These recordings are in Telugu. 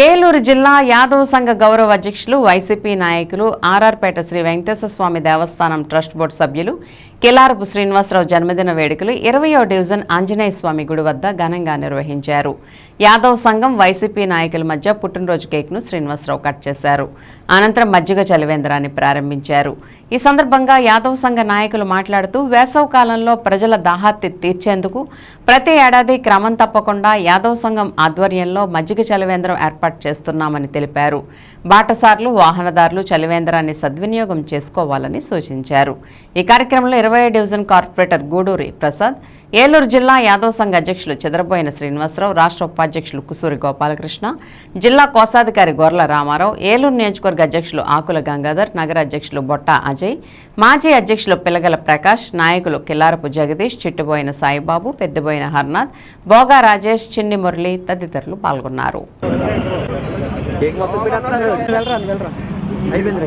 ఏలూరు జిల్లా యాదవ్ సంఘ గౌరవ అధ్యక్షులు వైసీపీ నాయకులు ఆర్ఆర్పేట శ్రీ వెంకటేశ్వర స్వామి దేవస్థానం ట్రస్ట్ బోర్డు సభ్యులు కిలారపు శ్రీనివాసరావు జన్మదిన వేడుకలు ఇరవయో డివిజన్ ఆంజనేయ స్వామి గుడి వద్ద ఘనంగా నిర్వహించారు. యాదవ్ సంఘం వైసీపీ నాయకుల మధ్య పుట్టినరోజు కేక్ను శ్రీనివాసరావు కట్ చేశారు. అనంతరం మజ్జిగ చలివేంద్రాన్ని ప్రారంభించారు. ఈ సందర్భంగా యాదవ్ సంఘ నాయకులు మాట్లాడుతూ వేసవ కాలంలో ప్రజల దాహాత్తి తీర్చేందుకు ప్రతి ఏడాది క్రమం తప్పకుండా యాదవ్ సంఘం ఆధ్వర్యంలో మజ్జిగ చలివేంద్రం ఏర్పాటు చేస్తున్నామని తెలిపారు. బాటసార్లు వాహనదారులు చలివేంద్రాన్ని సద్వినియోగం చేసుకోవాలని సూచించారు. ఈ కార్యక్రమంలో ఇరవై డివిజన్ కార్పొరేటర్ గూడూరి ప్రసాద్ ఏలూరు జిల్లా యాదవ్ సంఘ అధ్యక్షులు చెదరబోయిన శ్రీనివాసరావు రాష్ట్ర ఉపాధ్యక్షులు కుసూరి గోపాలకృష్ణ జిల్లా కోశాధికారి గొర్ల రామారావు ఏలూరు నియోజకవర్గ అధ్యక్షులు ఆకుల గంగాధర్ నగర అధ్యక్షులు బొట్ట అజయ్ మాజీ అధ్యక్షులు పిలగల ప్రకాష్ నాయకులు కిల్లారపు జగదీష్ చిట్టుబోయిన సాయిబాబు పెద్దబోయిన హర్నాథ్ బోగా రాజేష్ చిన్ని మురళి తదితరులు పాల్గొన్నారు. అయిపోయింది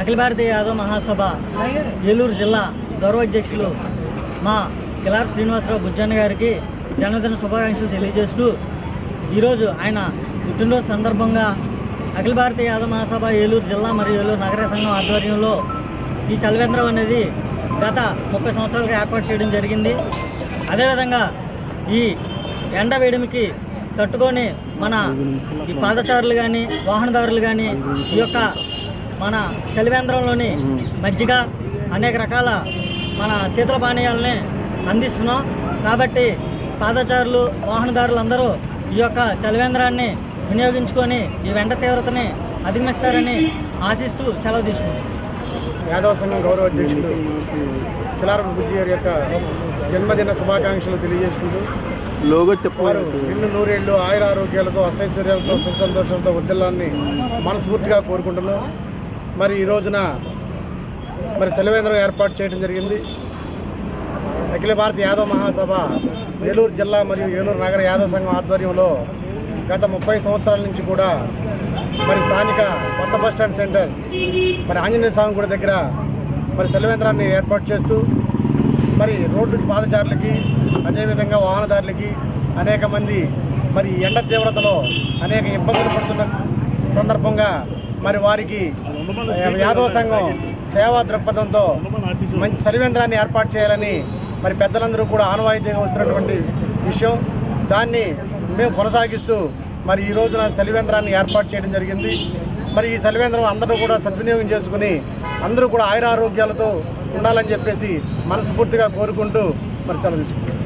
అఖిల భారతీయ యాదవ్ మహాసభ ఏలూరు జిల్లా గౌరవ అధ్యక్షులు మా కిలార్ శ్రీనివాసరావు బుజ్జన్న గారికి జన్మదిన శుభాకాంక్షలు తెలియజేస్తూ ఈరోజు ఆయన పుట్టినరోజు సందర్భంగా అఖిల భారతీయ యాదవ్ మహాసభ ఏలూరు జిల్లా మరియు ఏలూరు నగర సంఘం ఆధ్వర్యంలో ఈ చలివేంద్రం అనేది గత ముప్పై సంవత్సరాలుగా ఏర్పాటు చేయడం జరిగింది. అదేవిధంగా ఈ ఎండ వేడిమికి తట్టుకొని మన ఈ పాదచారులు కానీ వాహనదారులు కానీ ఈ యొక్క మన చలివేంద్రంలోని మజ్జిగ అనేక రకాల మన శీతల పానీయాలని అందిస్తున్నాం. కాబట్టి పాదచారులు వాహనదారులు అందరూ ఈ యొక్క చలివేంద్రాన్ని వినియోగించుకొని ఈ వెంట తీవ్రతని అధిగమిస్తారని ఆశిస్తూ సెలవు తీసుకుంటాం యాదవ సంఘం గౌరవ అధ్యక్షుడు కిలారపు బుజ్జి గారి యొక్క జన్మదిన శుభాకాంక్షలు తెలియజేసుకుంటూ వారు చెప్పారు నిన్ను నూరేళ్ళు ఆయుర ఆరోగ్యాలతో అష్టైశ్వర్యాలతో సుఖ సంతోషాలతో వర్దిల్లాన్ని మనస్ఫూర్తిగా కోరుకుంటున్నాం. మరి ఈ రోజున మరి చలివేంద్రం ఏర్పాటు చేయడం జరిగింది. అఖిల భారత యాదవ మహాసభ ఏలూరు జిల్లా మరియు ఏలూరు నగర యాదవ సంఘం ఆధ్వర్యంలో గత ముప్పై సంవత్సరాల నుంచి కూడా మరి స్థానిక కొత్త బస్ స్టాండ్ సెంటర్ మరి ఆంజనేయ స్వామి గుడి దగ్గర మరి సెలవేంద్రాన్ని ఏర్పాటు చేస్తూ మరి రోడ్డు పాదచారులకి అదేవిధంగా వాహనదారులకి అనేక మంది మరి ఎండ తీవ్రతలో అనేక ఇబ్బందులు పడుతున్న సందర్భంగా మరి వారికి యాదవ సంఘం సేవా దృక్పథంతో మంచి చలివేంద్రాన్ని ఏర్పాటు చేయాలని మరి పెద్దలందరూ కూడా ఆనవాయితీగా వస్తున్నటువంటి విషయం. దాన్ని మేము కొనసాగిస్తూ మరి ఈ రోజున చలివేంద్రాన్ని ఏర్పాటు చేయడం జరిగింది. మరి ఈ చలివేంద్రం అందరూ కూడా సద్వినియోగం చేసుకుని అందరూ కూడా ఆయురారోగ్యాలతో ఉండాలని చెప్పేసి మనస్ఫూర్తిగా కోరుకుంటూ మరి సెలవు తీసుకుంటాం